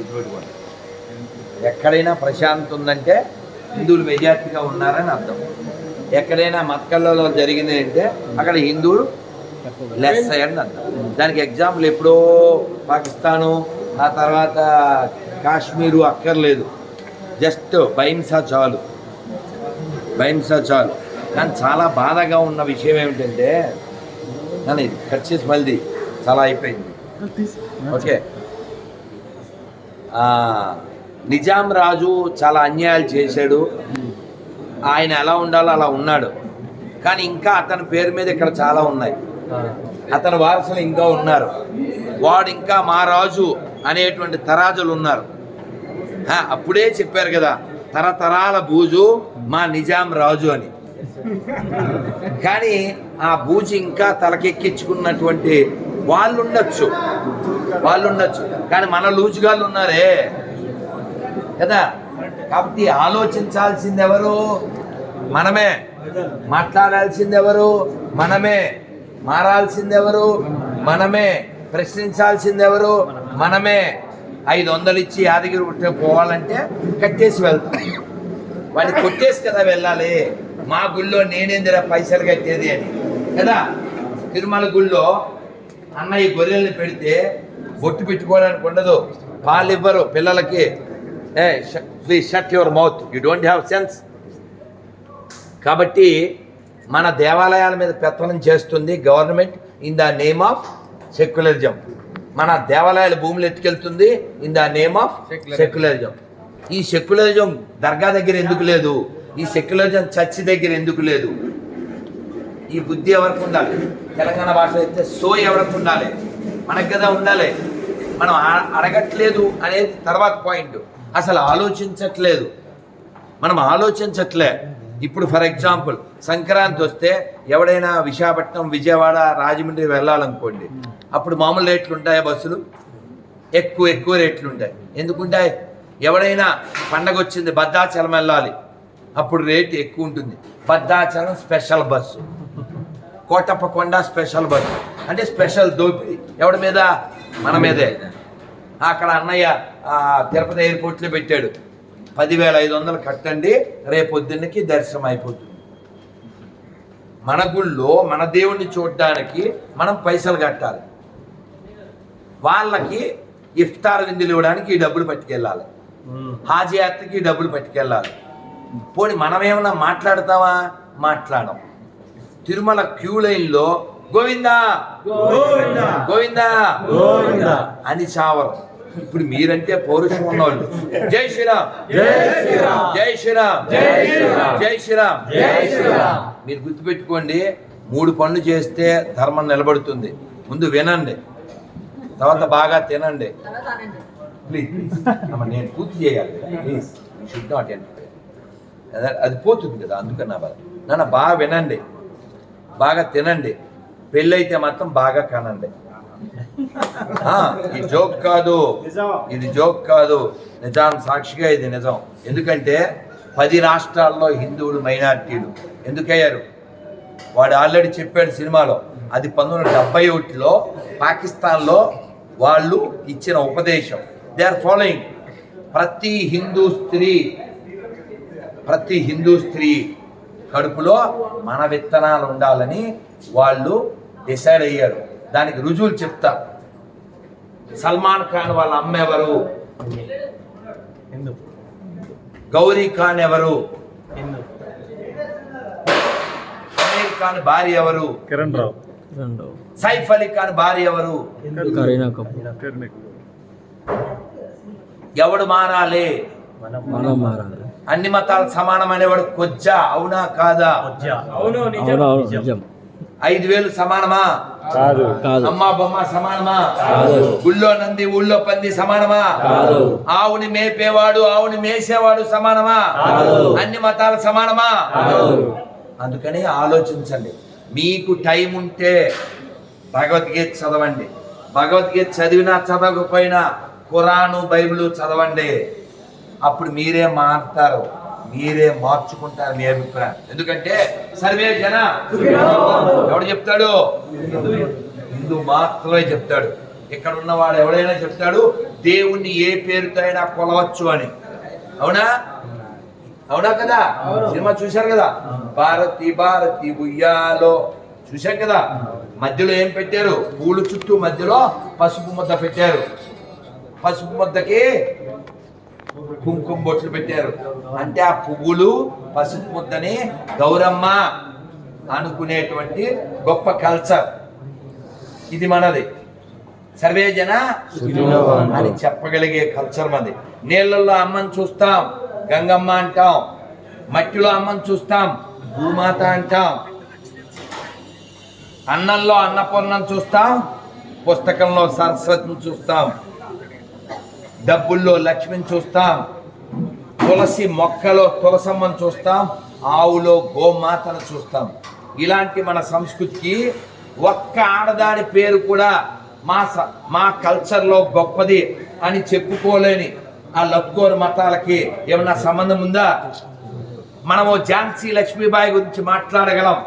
గుర్తుపెట్టుకోండి. ఎక్కడైనా ప్రశాంతత ఉందంటే హిందువులు మెజార్టీగా ఉన్నారని అర్థం. ఎక్కడైనా మతకల్లలో జరిగింది అంటే అక్కడ హిందువులు లెస్ అయ్యారని అర్థం. దానికి ఎగ్జాంపుల్ ఎప్పుడో పాకిస్తాను ఆ తర్వాత కాశ్మీరు అక్కర్లేదు. జస్ట్ భహింస చాలు. భహింస చాలు. కానీ చాలా బాధగా ఉన్న విషయం ఏమిటంటే కానీ కట్ చేసి మళ్ళీ చాలా అయిపోయింది. ఓకే. నిజాం రాజు చాలా అన్యాయాలు చేశాడు. ఆయన ఎలా ఉండాలో అలా ఉన్నాడు. కానీ ఇంకా అతని పేరు మీద ఇక్కడ చాలా ఉన్నాయి. అతని వారసులు ఇంకా ఉన్నారు. వాడు ఇంకా మా రాజు అనేటువంటి తరాజులు ఉన్నారు. అప్పుడే చెప్పారు కదా తరతరాల బూజు మా నిజాం రాజు అని. కానీ ఆ బూజు ఇంకా తలకెక్కించుకున్నటువంటి వాళ్ళు ఉండొచ్చు వాళ్ళు ఉండొచ్చు కానీ మన లూజుగాళ్ళు ఉన్నారే. కదా? కాబట్టి ఆలోచించాల్సింది ఎవరు మనమే. మాట్లాడాల్సింది ఎవరు మనమే. మారాల్సింది ఎవరు మనమే. ప్రశ్నించాల్సింది ఎవరు మనమే. ఐదు వందలు ఇచ్చి యాదగిరి ఉంటే పోవాలంటే కట్టేసి వెళ్తాం. వాడిని కొట్టేసి కదా వెళ్ళాలి. మా గుళ్ళో నేనేందిరా పైసలు కట్టేది అని. కదా? తిరుమల గుళ్ళో అన్నయ్య గొర్రెల్ని పెడితే బొట్టు పెట్టుకోవడానికి ఉండదు. పాలు ఇవ్వరు పిల్లలకి. ఏ please shut your mouth you don't have sense కాబట్టి మన దేవాలయాల మీద పెత్తనం చేస్తుంది government in the name of secularism. మన దేవాలయాల భూములు ఎత్తుకెళ్తుంది in the name of secularism. ఈ సెక్యులరిజం దర్గా దగ్గర ఎందుకు లేదు? ఈ సెక్యులరిజం చర్చి దగ్గర ఎందుకు లేదు? ఈ బుద్ధి ఎవరికి ఉండాలి? తెలంగాణ భాష అయితే సో ఎవరికి ఉండాలి? మనకు కదా ఉండాలి. మనం అడగట్లేదు అనేది తర్వాత పాయింట్ అసలు ఆలోచించట్లేదు. మనం ఆలోచించట్లే. ఇప్పుడు ఫర్ ఎగ్జాంపుల్ సంక్రాంతి వస్తే ఎవడైనా విశాఖపట్నం విజయవాడ రాజమండ్రి వెళ్ళాలనుకోండి అప్పుడు మామూలు రేట్లు ఉంటాయా బస్సులు? ఎక్కువ ఎక్కువ రేట్లు ఉంటాయి. ఎందుకుంటాయి? ఎవడైనా పండగ వచ్చింది భద్రాచలం వెళ్ళాలి. అప్పుడు రేట్ ఎక్కువ ఉంటుంది. Bhadrachalam special bus. Kotappakonda special bus అంటే స్పెషల్ దోపిడీ ఎవడి మీద? మన మీదే అక్కడ అన్నయ్య తిరుపతి ఎయిర్పోర్ట్లో పెట్టాడు. పదివేల ఐదు వందలు కట్టండి రేపు పొద్దున్నకి దర్శనం అయిపోతుంది. మన గుళ్ళో మన దేవుణ్ణి చూడడానికి మనం పైసలు కట్టాలి. వాళ్ళకి ఇఫ్తార్ విందులు ఇవ్వడానికి ఈ డబ్బులు పట్టుకెళ్ళాలి. హాజీ యాత్రకి ఈ డబ్బులు పట్టుకెళ్ళాలి. పోనీ మనం ఏమన్నా మాట్లాడతామా? మాట్లాడం తిరుమల క్యూ లైన్లో గోవిందా! గోవిందా! అని చావరం. ఇప్పుడు మీరంటే పౌరుషం ఉన్నవాళ్ళు. జై శ్రీరామ్! జై శ్రీరామ్! జై శ్రీరామ్! మీరు గుర్తుపెట్టుకోండి మూడు పనులు చేస్తే ధర్మం నిలబడుతుంది. ముందు వినండి. తర్వాత బాగా తినండి. ప్లీజ్ అమ్మ నేను పూర్తి చేయాలి ప్లీజ్ షుడ్ నాట్ అది పోతుంది కదా అందుకని నా బాధ. నాన్న బాగా వినండి. బాగా తినండి. పెళ్ళైతే మాత్రం బాగా కనండి. ఈ జోక్ కాదు. ఇది జోక్ కాదు. నిజాం సాక్షిగా ఇది నిజం. ఎందుకంటే పది రాష్ట్రాల్లో హిందువులు మైనారిటీలు. ఎందుకయ్యారు? వాడు ఆల్రెడీ చెప్పాడు సినిమాలో. అది పంతొమ్మిది వందల డెబ్బై ఒకటిలో పాకిస్తాన్లో వాళ్ళు ఇచ్చిన ఉపదేశం. దే ఆర్ ఫాలోయింగ్ ప్రతి హిందూ స్త్రీ ప్రతి హిందూ స్త్రీ కడుపులో మన విత్తనాలు ఉండాలని వాళ్ళు డిసైడ్ అయ్యారు. దానికి రుజువులు చెప్తా. సల్మాన్ ఖాన్ వాళ్ళ అమ్మ ఎవరు? గౌరీ ఖాన్ ఎవరు? అమీర్ ఖాన్ భార్య ఎవరు? కిరణ్ రావు. సైఫ్ అలీ ఖాన్ భార్య ఎవరు? కరీనా కపూర్. ఎవడు మారాలి? మనం మారాలి. అన్ని మతాలు సమానం అనేవాడు కొజ్జా అవునా కాదా? అవును అవును నిజం. ఐదు వేలు సమానమా? కాదు కాదు. అమ్మా బొమ్మ సమానమా? కాదు. గుళ్ళో నంది ఊళ్ళో పంది సమానమా? కాదు. ఆవుని మేపేవాడు ఆవుని మేసేవాడు సమానమా? కాదు. అన్ని మతాలు సమానమా? కాదు. అందుకని ఆలోచించండి. మీకు టైం ఉంటే భగవద్గీత చదవండి. భగవద్గీత చదివినా చదవకపోయినా ఖురాను బైబిల్ చదవండి. అప్పుడు మీరే మారుతారు. మీరే మార్చుకుంటారు మీ అభిప్రాయం. ఎందుకంటే సర్వే జన ఎవడు చెప్తాడు? హిందూ మాత్రమే చెప్తాడు. ఇక్కడ ఉన్నవాడు ఎవడైనా చెప్తాడు దేవుణ్ణి ఏ పేరుతో అయినా కొలవచ్చు అని. అవునా? అవునా కదా? సినిమా చూశారు కదా? భారతి భారతి ఉయ్యాలో. చూశాం కదా? మధ్యలో ఏం పెట్టారు? పూలు చుట్టూ మధ్యలో పసుపు ముద్ద పెట్టారు. పసుపు ముద్దకి కుంకుమ బొట్లు పెట్టారు. అంటే ఆ పువ్వులు పసుపు ముద్దని గౌరమ్మ అనుకునేటువంటి గొప్ప కల్చర్. ఇది మనది. సర్వే జన అని చెప్పగలిగే కల్చర్ మంది నీళ్ళల్లో అమ్మని చూస్తాం గంగమ్మ అంటాం మట్టిలో అమ్మని చూస్తాం భూమాత అంటాం. అన్నంలో అన్నపూర్ణం చూస్తాం పుస్తకంలో సరస్వతిని చూస్తాం. డబ్బుల్లో లక్ష్మిని చూస్తాం. తులసి మొక్కలో తులసమ్మని చూస్తాం. ఆవులో గోమాతను చూస్తాం. ఇలాంటి మన సంస్కృతికి ఒక్క ఆడదాని పేరు కూడా మా స- మా కల్చర్లో గొప్పది అని చెప్పుకోలేని ఆ లక్కోరు మతాలకి ఏమన్నా సంబంధం ఉందా? మనము ఝాన్సీ లక్ష్మీబాయి గురించి మాట్లాడగలం.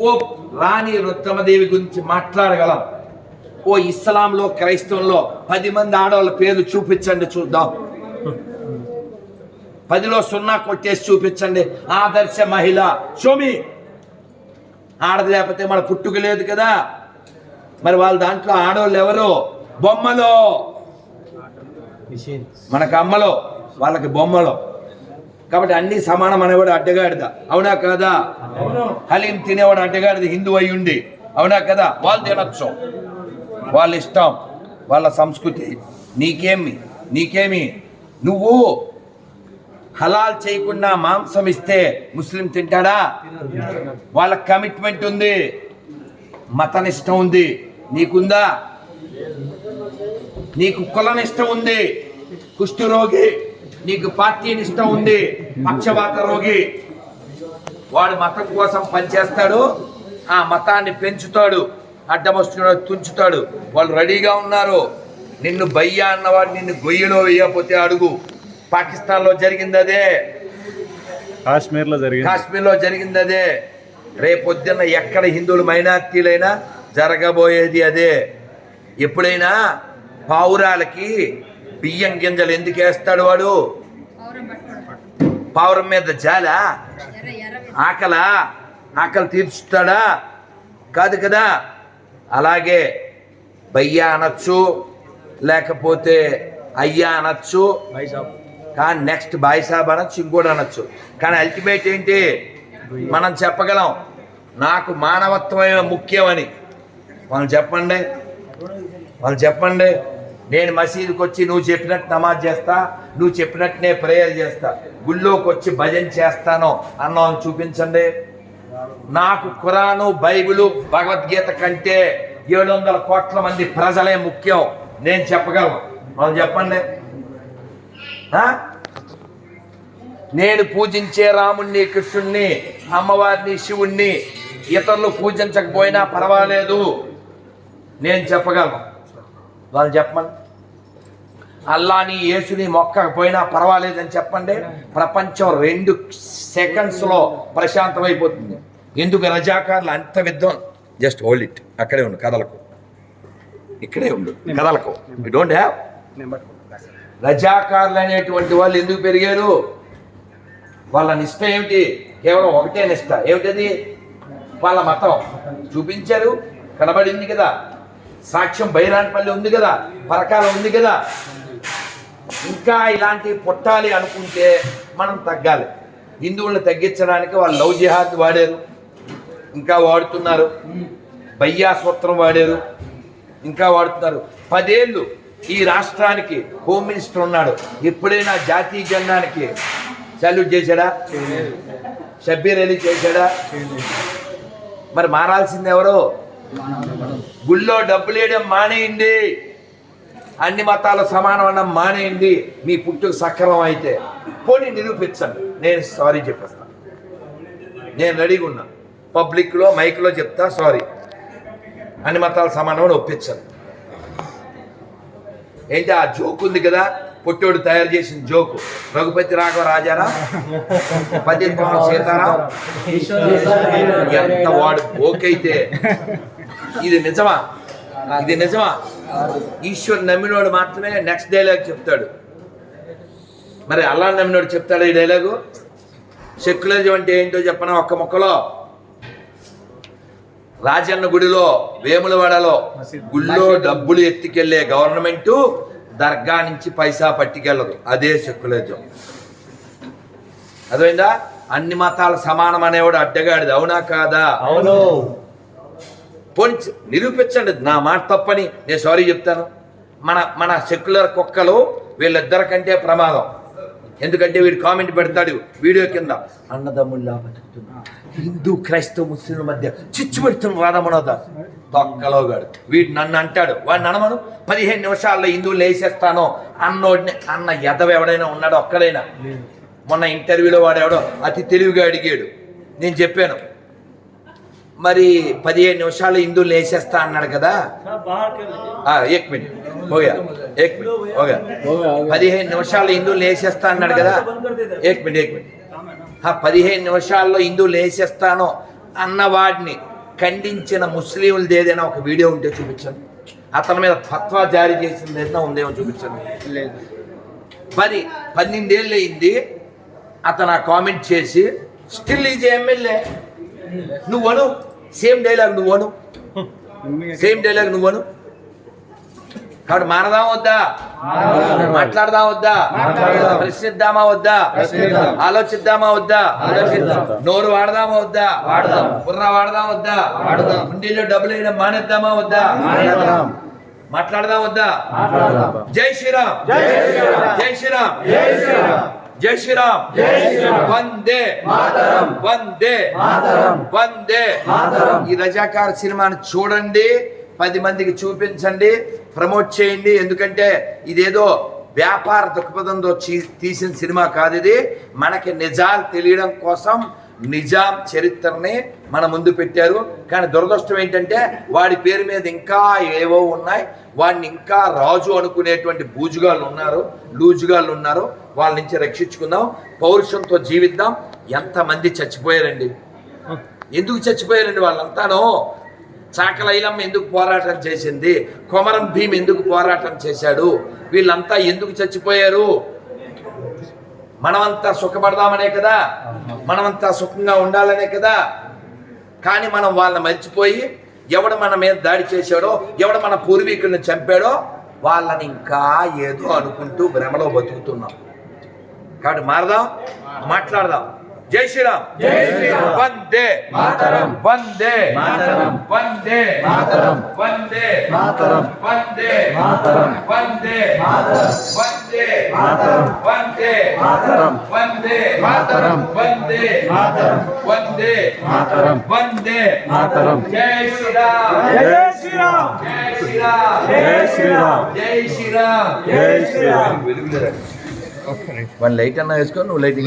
ఓ రాణి రుద్రమదేవి గురించి మాట్లాడగలం. ఓ ఇస్లాంలో క్రైస్తవంలో పది మంది ఆడవాళ్ళ పేర్లు చూపించండి చూద్దాం. పదిలో సున్నా కొట్టేసి చూపించండి. ఆదర్శ మహిళ. షోమి ఆడది లేకపోతే మన పుట్టుక లేదు కదా. మరి వాళ్ళ దాంట్లో ఆడవాళ్ళు ఎవరు? బొమ్మలో. మనకు అమ్మలో వాళ్ళకి బొమ్మలో. కాబట్టి అన్ని సమానం అనేవాడు అడ్డగాడిద. అవునా కాదా? హలీం తినేవాడు అడ్డగాడిద హిందూ అయి ఉండి అవునా కదా? వాళ్ళు తినొచ్చు. వాళ్ళ ఇష్టం వాళ్ళ సంస్కృతి. నీకేమి నీకేమి? నువ్వు హలాల్ చేయకుండా మాంసం ఇస్తే ముస్లిం తింటాడా? వాళ్ళ కమిట్మెంట్ ఉంది. మతనిష్టం ఉంది. నీకుందా? నీకు కులనిష్టం ఉంది. కుష్టి రోగి నీకు పార్టీ ఇష్టం ఉంది. పక్షవాత రోగి. వాడు మతం కోసం పనిచేస్తాడు. ఆ మతాన్ని పెంచుతాడు. అడ్డమస్తున్నాడు తుంచుతాడు. వాళ్ళు రెడీగా ఉన్నారు. నిన్ను బయ్యా అన్నవాడు నిన్ను గొయ్యిలో వేయకపోతే అడుగు. పాకిస్తాన్లో జరిగింది అదే. కాశ్మీర్లో జరిగింది. కాశ్మీర్లో జరిగింది అదే. రేపొద్దున్న ఎక్కడ హిందువులు మైనార్టీలైనా జరగబోయేది అదే. ఎప్పుడైనా పావురాలకి బియ్యం గింజలు ఎందుకు వేస్తాడు వాడు? పావురం మీద జాలా? ఆకలా? ఆకలి తీర్చుతాడా? కాదు కదా. అలాగే బయ్యా అనొచ్చు లేకపోతే అయ్యా అనొచ్చు కానీ నెక్స్ట్ బాయ్ సాబ్ అనొచ్చు ఇంకోటి అనొచ్చు. కానీ అల్టిమేట్ ఏంటి? మనం చెప్పగలం నాకు మానవత్వమే ముఖ్యమని. వాళ్ళు చెప్పండి. వాళ్ళు చెప్పండి. నేను మసీదుకి వచ్చి నువ్వు చెప్పినట్టు నమాజ్ చేస్తా నువ్వు చెప్పినట్టు నేను ప్రేయర్ చేస్తా. గుళ్ళోకి వచ్చి భజన చేస్తాను అన్నాను చూపించండి. నాకు ఖురాను బైబిలు భగవద్గీత కంటే ఏడు వందల కోట్ల మంది ప్రజలే ముఖ్యం. నేను చెప్పగలను. వాళ్ళు చెప్పండి. నేను పూజించే రాముణ్ణి కృష్ణుణ్ణి అమ్మవారిని శివుణ్ణి ఇతరులు పూజించకపోయినా పర్వాలేదు. నేను చెప్పగలను. వాళ్ళు చెప్పండి. అల్లాని యేసుని మొక్కకపోయినా పర్వాలేదని చెప్పండి. ప్రపంచం రెండు సెకండ్స్లో ప్రశాంతమైపోతుంది. ఎందుకు రజాకారులు అంత విద్వాన్? జస్ట్ హోల్డ్ ఇట్ అక్కడే ఉండు కదలకు. ఇక్కడే ఉండు కదలకు. యూ డోంట్ హ్యావ్ రజాకారులు అనేటువంటి వాళ్ళు ఎందుకు పెరిగారు? వాళ్ళ నిష్ట ఏమిటి? కేవలం ఒకటే నిష్ట. ఏమిటది? వాళ్ళ మతం. చూపించారు కనబడింది కదా. సాక్ష్యం బైరాన్పల్లి ఉంది కదా. పరకాల ఉంది కదా. ఇంకా ఇలాంటి పుట్టాలి అనుకుంటే మనం తగ్గాలి. హిందువులను తగ్గించడానికి వాళ్ళు లవ్ జిహాద్ వాడారు. ఇంకా వాడుతున్నారు. బయ్యా సూత్రం వాడారు. ఇంకా వాడుతున్నారు. పదేళ్ళు ఈ రాష్ట్రానికి హోమ్ మినిస్టర్ ఉన్నాడు. ఎప్పుడైనా జాతీయ జెండానికి సల్యూట్ చేశాడా? షబ్బీర్ అలీ చేశాడా? మరి మారాల్సింది ఎవరో? గుళ్ళో డబ్బులు వేయడం మానేయండి. అన్ని మతాల సమానం అన్న మానేయండి. మీ పుట్టుకు సక్రమం అయితే. పోనీ నిరూపించండి. నేను సారీ చెప్పేస్తాను నేను రెడీగా ఉన్నా. పబ్లిక్లో మైక్లో చెప్తా సారీ అన్ని మతాల సమానమని ఒప్పించాను. ఏంటి ఆ జోక్ ఉంది కదా? పుట్టోడు తయారు చేసిన జోకు రఘుపతి రాఘవ రాజారా? పది సీతారాం? ఎంత వాడు ఓకైతే ఇది నిజమా? ఇది నిజమా? ఈశ్వర్ నమ్మినోడు మాత్రమే నెక్స్ట్ డైలాగ్ చెప్తాడు. మరి అల్లా నమ్మినోడు చెప్తాడు ఈ డైలాగు సెక్యులరిజం అంటే ఏంటో చెప్పనా ఒక్క మొక్కలో? రాజన్న గుడిలో వేములవాడలో గుళ్ళో డబ్బులు ఎత్తుకెళ్ళే గవర్నమెంట్ దర్గా నుంచి పైసా పట్టుకెళ్ళదు. అదే సెక్యులరిజం. అర్థమైందా? అన్ని మతాలు సమానం అనేవాడు అడ్డగాడిది. అవునా కాదా? అవును. పోనీ చె- నిరూపించండి. నా మాట తప్పని నేను సారీ చెప్తాను. మన మన సెక్యులర్ కుక్కలు వీళ్ళిద్దరి కంటే ప్రమాదం. ఎందుకంటే వీడు కామెంట్ పెడతాడు వీడియో కింద. అన్నదమ్ముల్లా బతుకుతున్నా. హిందూ క్రైస్తవ ముస్లింల మధ్య చిచ్చు పెడుతున్న రాధమనోదా తొక్కలోగాడు వీడు నన్ను అంటాడు వాడిని అనమను పదిహేను నిమిషాల్లో హిందువులు వేసేస్తాను అన్నోడిని అన్న ఎదవ ఎవడైనా ఉన్నాడు ఒక్కడైనా? మొన్న ఇంటర్వ్యూలో వాడు ఎవడో అతి తెలివిగా అడిగాడు. నేను చెప్పాను మరి పదిహేను నిమిషాలు హిందువులు వేసేస్తా అన్నాడు కదా? ఆ, ఏక్ మినిట్. ఓగా ఏక్ మినిట్. ఓగా పదిహేను నిమిషాల్లో హిందువులు వేసేస్తా అన్నాడు కదా? ఏక్ మినిట్ ఏక్ మినిట్. ఆ పదిహేను నిమిషాల్లో హిందువులు వేసేస్తాను అన్నవాడిని ఖండించిన ముస్లింలది ఏదైనా ఒక వీడియో ఉంటే చూపించండి. అతని మీద ఫత్వా జారీ చేసింది ఏదైనా ఉందేమో చూపించండి. పది పన్నెండేళ్ళు అయింది. అతను ఆ కామెంట్ చేసి స్టిల్ ఈజ్ ఎమ్మెల్యే. నువ్వు అను. సేమ్ డైలాగ్ నువ్వు అను. సేమ్ డైలాగ్ నువ్వు అను. కాబట్టి మారదాం వద్దా? మాట్లాడదాం వద్దా? ప్రశ్నిద్దామా వద్దా? ఆలోచిద్దామా వద్దా? నోరు వాడదామా వద్దా? వాడదాం. బుర్ర వాడదాం వద్దా? వాడదాం. ఉండిలో డబ్బులు వేయడం మానేద్దామా వద్దా? మాట్లాడదాం వద్దా? జై శ్రీరామ్. జై శ్రీరామ్. జై శ్రీరామ్. జై శ్రీరామ్. వందే. వందే. వందే. ఈ రజాకార్ సినిమాని చూడండి. పది మందికి చూపించండి. ప్రమోట్ చేయండి. ఎందుకంటే ఇదేదో వ్యాపార దృక్పథంతో తీసిన సినిమా కాదు ఇది. మనకి నిజాలు తెలియడం కోసం నిజాం చరిత్రని మన ముందు పెట్టారు. కానీ దురదృష్టం ఏంటంటే వాడి పేరు మీద ఇంకా ఏవో ఉన్నాయి. వాడిని ఇంకా రాజు అనుకునేటువంటి బూజుగాళ్ళు ఉన్నారు లూజుగాళ్ళు ఉన్నారు. వాళ్ళ నుంచి రక్షించుకుందాం పౌరుషంతో జీవిద్దాం. ఎంతమంది చచ్చిపోయారండి. ఎందుకు చచ్చిపోయారండి వాళ్ళంతాను? చాకలైలమ్మ ఎందుకు పోరాటం చేసింది? కొమరం భీమ్ ఎందుకు పోరాటం చేశాడు? వీళ్ళంతా ఎందుకు చచ్చిపోయారు? మనమంతా సుఖపడదామనే కదా? మనమంతా సుఖంగా ఉండాలనే కదా? కానీ మనం వాళ్ళని మర్చిపోయి ఎవడు మన మీద దాడి చేశాడో ఎవడు మన పూర్వీకుల్ని చంపాడో వాళ్ళని ఇంకా ఏదో అనుకుంటూ భ్రమలో బతుకుతున్నాం. కాబట్టి మారదాం మాట్లాడదాం. జై శ్రీరామ్ వందే మాతరం వందే మాతరం వందే మాతరం వందే మాతరం వందే మాతరం వందే మాతరం వందే మాతరం వందే మాతరం వందే మాతరం వందే మాతరం వందే మాతరం వందే మాతరం జై శ్రీరామ్ జై శ్రీరామ్ జై శ్రీరామ్ జై శ్రీరామ్ జై శ్రీరామ్ జై శ్రీరామ్ వన్ లైట్ అన్న వేసుకో నువ్వు లైట్